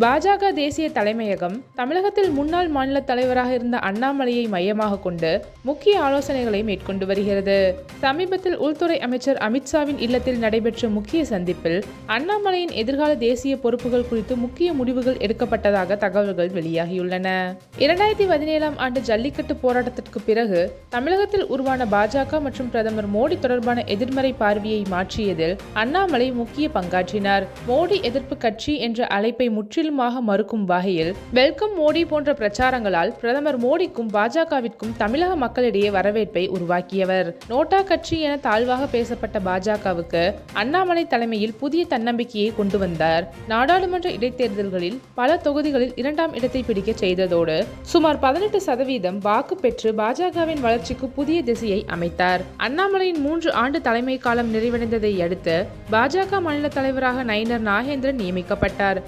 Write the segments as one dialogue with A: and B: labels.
A: பாஜக தேசிய தலைமையகம் தமிழகத்தில் முன்னாள் மாநில தலைவராக இருந்த அண்ணாமலையை மையமாக கொண்டு முக்கிய ஆலோசனைகளை மேற்கொண்டு வருகிறது. சமீபத்தில் உள்துறை அமைச்சர் அமித்ஷாவின் இல்லத்தில் நடைபெற்ற முக்கிய சந்திப்பில் அண்ணாமலையின் எதிர்கால தேசிய பொறுப்புகள் குறித்து முக்கிய முடிவுகள் எடுக்கப்பட்டதாக தகவல்கள் வெளியாகியுள்ளன. இரண்டாயிரத்தி பதினேழாம் ஆண்டு ஜல்லிக்கட்டு போராட்டத்திற்கு பிறகு தமிழகத்தில் உருவான பாஜக மற்றும் பிரதமர் மோடி தொடர்பான எதிர்மறை பார்வையை மாற்றியதில் அண்ணாமலை முக்கிய பங்காற்றினார். மோடி எதிர்ப்பு கட்சி என்ற அழைப்பை முற்றிலுமாக மறுக்கும் வகையில் வெல்கம் மோடி போன்ற பிரச்சாரங்களால் பிரதமர் மோடிக்கும் பாஜகவிற்கும் தமிழக மக்களிடையே வரவேற்பை உருவாக்கியவர். நோட்டா கட்சி என தாழ்வாக பேசப்பட்ட பாஜகவுக்கு அண்ணாமலை தலைமையில் புதிய தன்னம்பிக்கையை கொண்டு வந்தார். நாடாளுமன்ற இடைத்தேர்தல்களில் பல தொகுதிகளில் இரண்டாம் இடத்தை பிடிக்க செய்ததோடு சுமார் பதினெட்டு சதவீதம் வாக்கு பெற்று பாஜகவின் வளர்ச்சிக்கு புதிய திசையை அமைத்தார். அண்ணாமலையின் மூன்று ஆண்டு தலைமை காலம் நிறைவடைந்ததை அடுத்து பாஜக மாநில தலைவராக நயினர் நாகேந்திரன் நியமிக்கப்பட்டார்.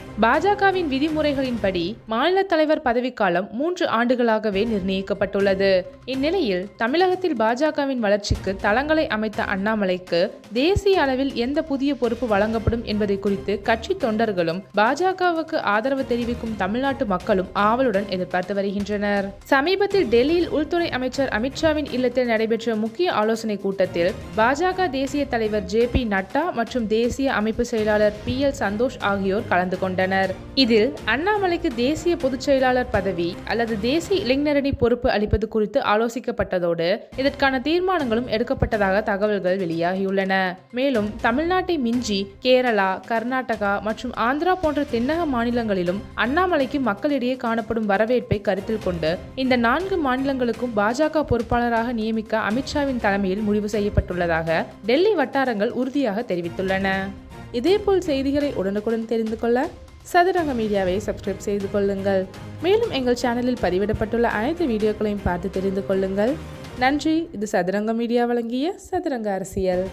A: பாஜகவின் விதிமுறைகளின்படி மாநில தலைவர் பதவிக்காலம் மூன்று ஆண்டுகளாகவே நிர்ணயிக்கப்பட்டுள்ளது. இந்நிலையில் தமிழகத்தில் பாஜகவின் வளர்ச்சிக்கு தளங்களை அமைத்த அண்ணாமலைக்கு தேசிய அளவில் எந்த புதிய பொறுப்பு வழங்கப்படும் என்பதை குறித்து கட்சி தொண்டர்களும் பாஜகவுக்கு ஆதரவு தெரிவிக்கும் தமிழ்நாட்டு மக்களும் ஆவலுடன் எதிர்பார்த்து வருகின்றனர். சமீபத்தில் டெல்லியில் உள்துறை அமைச்சர் அமித்ஷாவின் இல்லத்தில் நடைபெற்ற முக்கிய ஆலோசனை கூட்டத்தில் பாஜக தேசிய தலைவர் ஜே பி நட்டா மற்றும் தேசிய அமைப்பு செயலாளர் பி எல் சந்தோஷ் ஆகியோர் கலந்து கொண்டனர். இதில் அண்ணாமலைக்கு தேசிய பொதுச் செயலாளர் பதவி அல்லது தேசிய இளைஞரணி பொறுப்பு அளிப்பது குறித்து ஆலோசிக்கப்பட்டதோடு இதற்கான தீர்மானங்களும் எடுக்கப்பட்டதாக தகவல்கள் வெளியாகியுள்ளன. மேலும் தமிழ்நாட்டை மிஞ்சி கேரளா கர்நாடகா மற்றும் ஆந்திரா போன்ற தென்னக மாநிலங்களிலும் அண்ணாமலைக்கு மக்களிடையே காணப்படும் வரவேற்பை கருத்தில் கொண்டு இந்த நான்கு மாநிலங்களுக்கும் பாஜக பொறுப்பாளராக நியமிக்க அமித்ஷாவின் தலைமையில் முடிவு செய்யப்பட்டுள்ளதாக டெல்லி வட்டாரங்கள் உறுதியாக தெரிவித்துள்ளன. இதேபோல் செய்திகளை உடனுக்குடன் தெரிந்து கொள்ள சதுரங்க மீடியாவை சப்ஸ்கிரைப் செய்து கொள்ளுங்கள். மேலும் எங்கள் சேனலில் பதிவிடப்பட்டுள்ள அனைத்து வீடியோக்களையும் பார்த்து தெரிந்து கொள்ளுங்கள். நன்றி. இது சதுரங்க மீடியா வழங்கிய சதுரங்க அரசியல்.